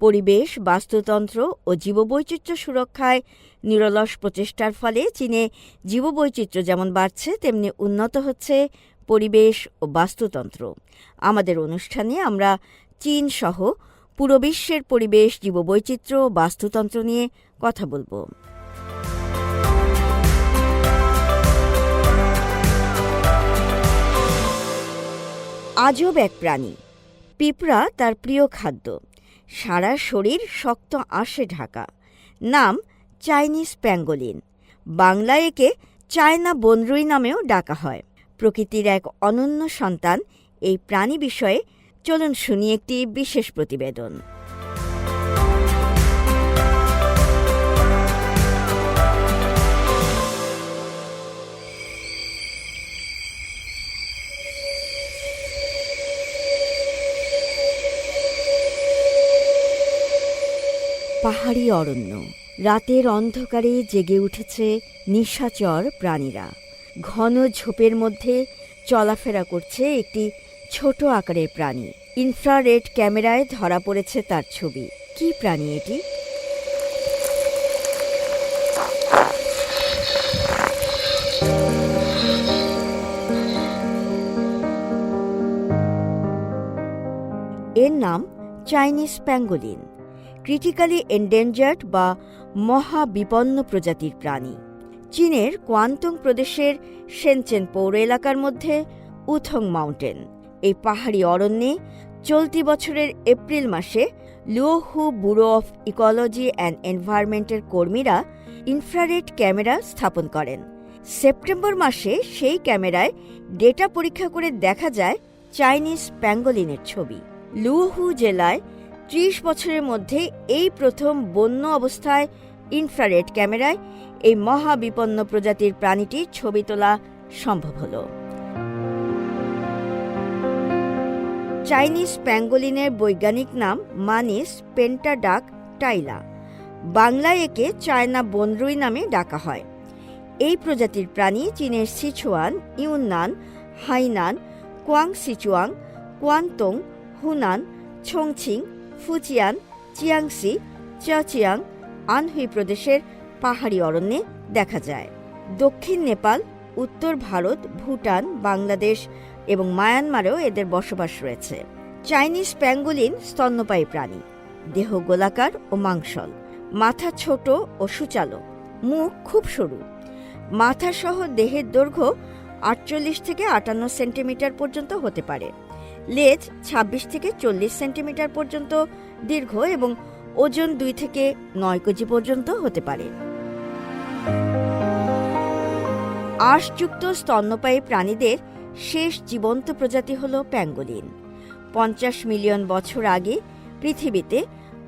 পরিবেশ, বাস্তুতন্ত্র ও জীববৈচিত্র্য সুরক্ষায় নিরলস প্রচেষ্টার ফলে চীনে জীববৈচিত্র্য যেমন বাড়ছে, তেমনি উন্নত হচ্ছে পরিবেশ ও বাস্তুতন্ত্র। আমাদের অনুষ্ঠানে আমরা চীন সহ পুরো বিশ্বের পরিবেশ, জীববৈচিত্র্য ও বাস্তুতন্ত্র নিয়ে কথা বলব। আজব এক প্রাণী। পিঁপড়া তার প্রিয় খাদ্য। সারা শরীর শক্ত আঁশে ঢাকা। নাম চাইনিজ প্যাঙ্গোলিন। বাংলায় একে চায়না বনরুই নামেও ডাকা হয়। প্রকৃতির এক অনন্য সন্তান এই প্রাণী বিষয়ে চলুন শুনি একটি বিশেষ প্রতিবেদন। পাহাড়ি অরণ্য। রাতের অন্ধকারে জেগে উঠেছে নিশাচর প্রাণীরা। ঘন ঝোপের মধ্যে চলাফেরা করছে একটি ছোট আকারের প্রাণী। ইনফ্রারেড ক্যামেরায় ধরা পড়েছে তার ছবি। কি প্রাণী এটি? এর নাম চাইনিজ প্যাঙ্গোলিন। ক্রিটিক্যালি এন্ডেঞ্জার্ড বা মহাবিপন্ন প্রজাতির প্রাণী। চীনের কোয়ান্তং প্রদেশের সেনচেন পৌর এলাকার মধ্যে উথং মাউন্টেন। এই পাহাড়ি অরণ্যে চলতি বছরের এপ্রিল মাসে Luohu bureau of ecology and এনভায়রনমেন্টের কর্মীরা ইনফ্রারেড ক্যামেরা স্থাপন করেন। সেপ্টেম্বর মাসে সেই ক্যামেরায় ডেটা পরীক্ষা করে দেখা যায় চাইনিজ প্যাঙ্গোলিনের ছবি। লুওহু জেলায় ত্রিশ বছরের মধ্যে এই প্রথম বন্য অবস্থায় ইনফ্রারেড ক্যামেরায় এই মহাবিপন্ন প্রজাতির প্রাণীটির ছবি তোলা সম্ভব হল। চাইনিজ প্যাঙ্গোলিনের বৈজ্ঞানিক নাম মানিস পেন্টাডাক টাইলা। বাংলায় একে চায়না বনরুই নামে ডাকা হয়। এই প্রজাতির প্রাণী চীনের Sichuan, Yunnan, Hainan Guangxi Zhuang Guangdong, Hunan, Chongqing Fujian Jiangxi Zhejiang Anhui প্রদেশের পাহাড়ি অরণ্যে দেখা যায়। দক্ষিণ নেপাল, উত্তর ভারত, ভুটান, বাংলাদেশ এবং মায়ানমারেও এদের বসবাস রয়েছে। চাইনিজ প্যাঙ্গুলিন স্তন্যপায়ী প্রাণী। দেহ গোলাকার ও মাংসল। মাথা ছোট ও সুচালো। মুখ খুব সরু। মাথা সহ দেহের দৈর্ঘ্য আটচল্লিশ থেকে আটান্ন সেন্টিমিটার পর্যন্ত হতে পারে। লেজ ২৬ থেকে চল্লিশ সেন্টিমিটার পর্যন্ত দীর্ঘ এবং ওজন দুই থেকে নয় কেজি পর্যন্ত হতে পারে। আঁশযুক্ত স্তন্যপায়ী প্রাণীদের শেষ জীবন্ত প্রজাতি হল প্যাঙ্গোলিন। পঞ্চাশ মিলিয়ন বছর আগে পৃথিবীতে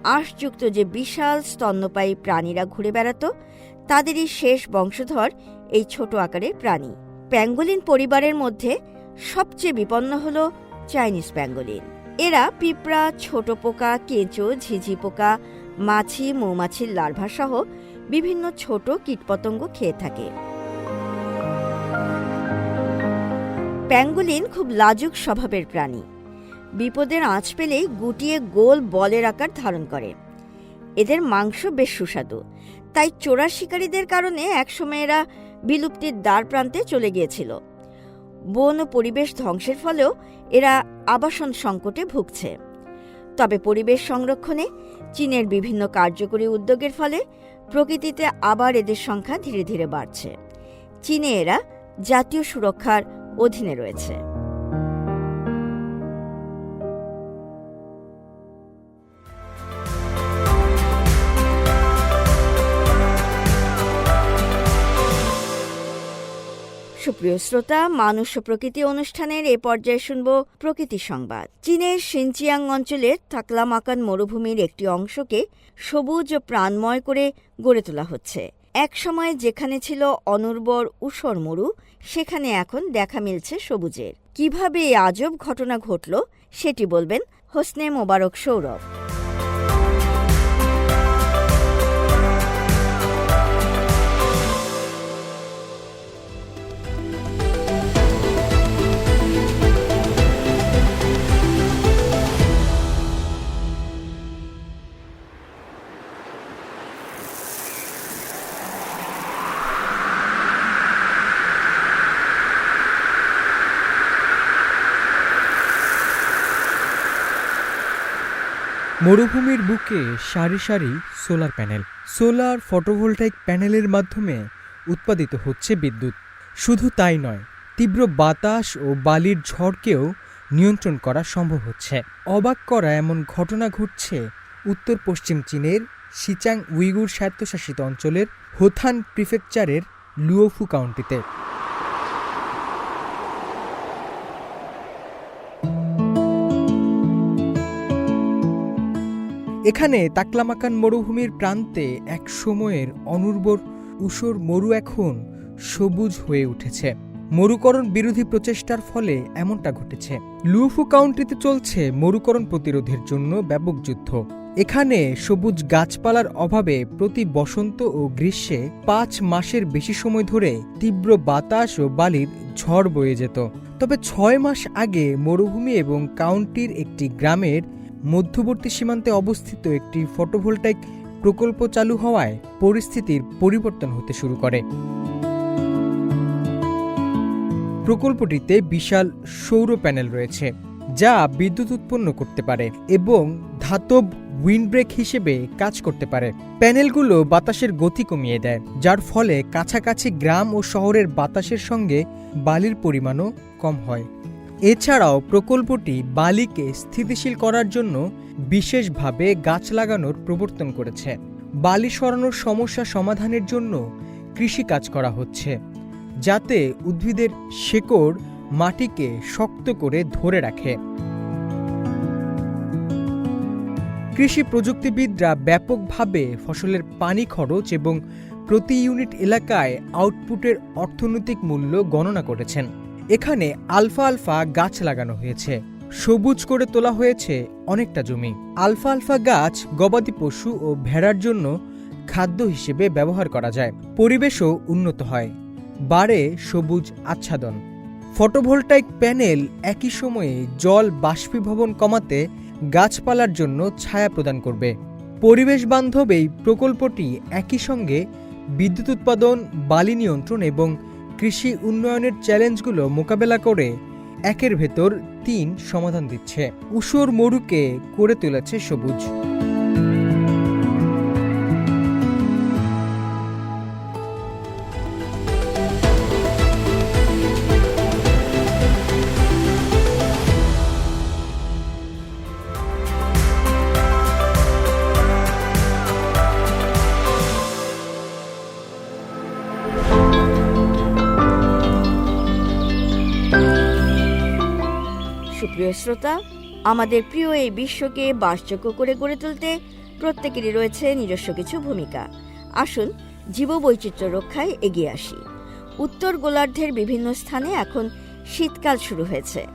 আঁশযুক্ত যে বিশাল স্তন্যপায়ী প্রাণীরা ঘুরে বেড়াতো, তাদেরই শেষ বংশধর এই ছোট আকারের প্রাণী। প্যাঙ্গোলিন পরিবারের মধ্যে সবচেয়ে বিপন্ন হল চাইনিজ প্যাঙ্গোলিন এরা পিঁপড়া, ছোট পোকা, কেঁচো, ঝিঝি পোকা, মাছি, মৌমাছির লার্ভা সহ বিভিন্ন ছোট কীটপতঙ্গ খেয়ে থাকে। প্যাঙ্গোলিন খুব লাজুক স্বভাবের প্রাণী। বিপদের আঁচ পেলেই গুটিয়ে গোল বলের আকার ধারণ করে। এদের মাংস বেশ সুস্বাদু। তাই চোরা শিকারীদের কারণে একসময় এরা বিলুপ্তির দ্বার প্রান্তে চলে গিয়েছিল। বন ও পরিবেশ ধ্বংসের ফলেও এরা আবাসন সংকটে ভুগছে। তবে পরিবেশ সংরক্ষণে চীনের বিভিন্ন কার্যকরী উদ্যোগের ফলে প্রকৃতিতে আবার এদের সংখ্যা ধীরে ধীরে বাড়ছে। চীনে এরা জাতীয় সুরক্ষার অধীনে রয়েছে। সুপ্রিয় শ্রোতা, মানুষ ও প্রকৃতি অনুষ্ঠানের এ পর্যায়ে শুনব প্রকৃতি সংবাদ। চীনের সিনচিয়াং অঞ্চলের থাকলামাকান মরুভূমির একটি অংশকে সবুজ ও প্রাণময় করে গড়ে তোলা হচ্ছে। এক সময় যেখানে ছিল অনুর্বর ঊষর মরু, সেখানে এখন দেখা মিলছে সবুজের। কীভাবে এই আজব ঘটনা ঘটল, সেটি বলবেন হোসনে মোবারক সৌরভ। মরুভূমির বুকে সারি সারি সোলার প্যানেল। সোলার ফটোভোল্টাইক প্যানেলের মাধ্যমে উৎপাদিত হচ্ছে বিদ্যুৎ। শুধু তাই নয়, তীব্র বাতাস ও বালির ঝড়কেও নিয়ন্ত্রণ করা সম্ভব হচ্ছে। অবাক করা এমন ঘটনা ঘটছে উত্তর পশ্চিম চীনের সিচাং উইগুর স্বায়ত্তশাসিত অঞ্চলের হোথান প্রিফেকচারের লুওফু কাউন্টিতে। এখানে তাকলামাকান মরুভূমির প্রান্তে এক সময়ের অনুর্বর ঊষর মরু এখন সবুজ হয়ে উঠেছে। মরুকরণ বিরোধী প্রচেষ্টার ফলে এমনটা ঘটেছে। লুফু কাউন্টিতে চলছে মরুকরণ প্রতিরোধের জন্য ব্যাপক যুদ্ধ। এখানে সবুজ গাছপালার অভাবে প্রতি বসন্ত ও গ্রীষ্মে পাঁচ মাসের বেশি সময় ধরে তীব্র বাতাস ও বালির ঝড় বয়ে যেত। তবে ছয় মাস আগে মরুভূমি এবং কাউন্টির একটি গ্রামের মধ্যবর্তী সীমান্তে অবস্থিত একটি ফটোভোল্টাইক প্রকল্প চালু হওয়ায় পরিস্থিতির পরিবর্তন হতে শুরু করে। প্রকল্পটিতে বিশাল সৌর প্যানেল রয়েছে, যা বিদ্যুৎ উৎপন্ন করতে পারে এবং ধাতব উইন্ডব্রেক হিসেবে কাজ করতে পারে। প্যানেলগুলো বাতাসের গতি কমিয়ে দেয়, যার ফলে কাছাকাছি গ্রাম ও শহরের বাতাসের সঙ্গে বালির পরিমাণও কম হয়। এছাড়াও প্রকল্পটি বালিকে স্থিতিশীল করার জন্য বিশেষভাবে গাছ লাগানোর প্রবর্তন করেছে। বালি সরানোর সমস্যা সমাধানের জন্য কৃষিকাজ করা হচ্ছে, যাতে উদ্ভিদের শেকড় মাটিকে শক্ত করে ধরে রাখে। কৃষি প্রযুক্তিবিদরা ব্যাপকভাবে ফসলের পানি খরচ এবং প্রতি ইউনিট এলাকায় আউটপুটের অর্থনৈতিক মূল্য গণনা করেছেন। এখানে আলফা আলফা গাছ লাগানো হয়েছে। সবুজ করে তোলা হয়েছে অনেকটা জমি। আলফা আলফা গাছ গবাদি পশু ও ভেড়ার জন্য খাদ্য হিসেবে ব্যবহার করা যায়। পরিবেশও উন্নত হয়। বাড়ে সবুজ আচ্ছাদন। ফটোভোল্টাইক প্যানেল একই সময়ে জল বাষ্পীভবন কমাতে গাছপালার জন্য ছায়া প্রদান করবে। পরিবেশ বান্ধব এই প্রকল্পটি একই সঙ্গে বিদ্যুৎ উৎপাদন, বালি নিয়ন্ত্রণ এবং কৃষি উন্নয়নের চ্যালেঞ্জগুলো মোকাবেলা করে একের ভেতর তিন সমাধান দিচ্ছে। উসর মরুকে করে তুলেছে সবুজ। সুপ্রিয় শ্রোতা, আমাদের প্রিয় এই বিশ্বকে বাসযোগ্য করে গড়ে তুলতে প্রত্যেকেরই রয়েছে নিজস্ব কিছু ভূমিকা। আসুন জীববৈচিত্র্য রক্ষায় এগিয়ে আসি। উত্তর গোলার্ধের বিভিন্ন স্থানে এখন শীতকাল শুরু হয়েছে।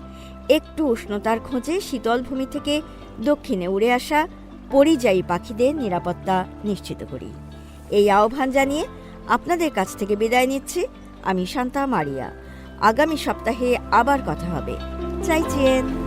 একটু উষ্ণতার খোঁজে শীতল ভূমি থেকে দক্ষিণে উড়ে আসা পরিযায়ী পাখিদের নিরাপত্তা নিশ্চিত করি। এই আহ্বান জানিয়ে আপনাদের কাছ থেকে বিদায় নিচ্ছি। আমি শান্তা মারিয়া। আগামী সপ্তাহে আবার কথা হবে। 再见。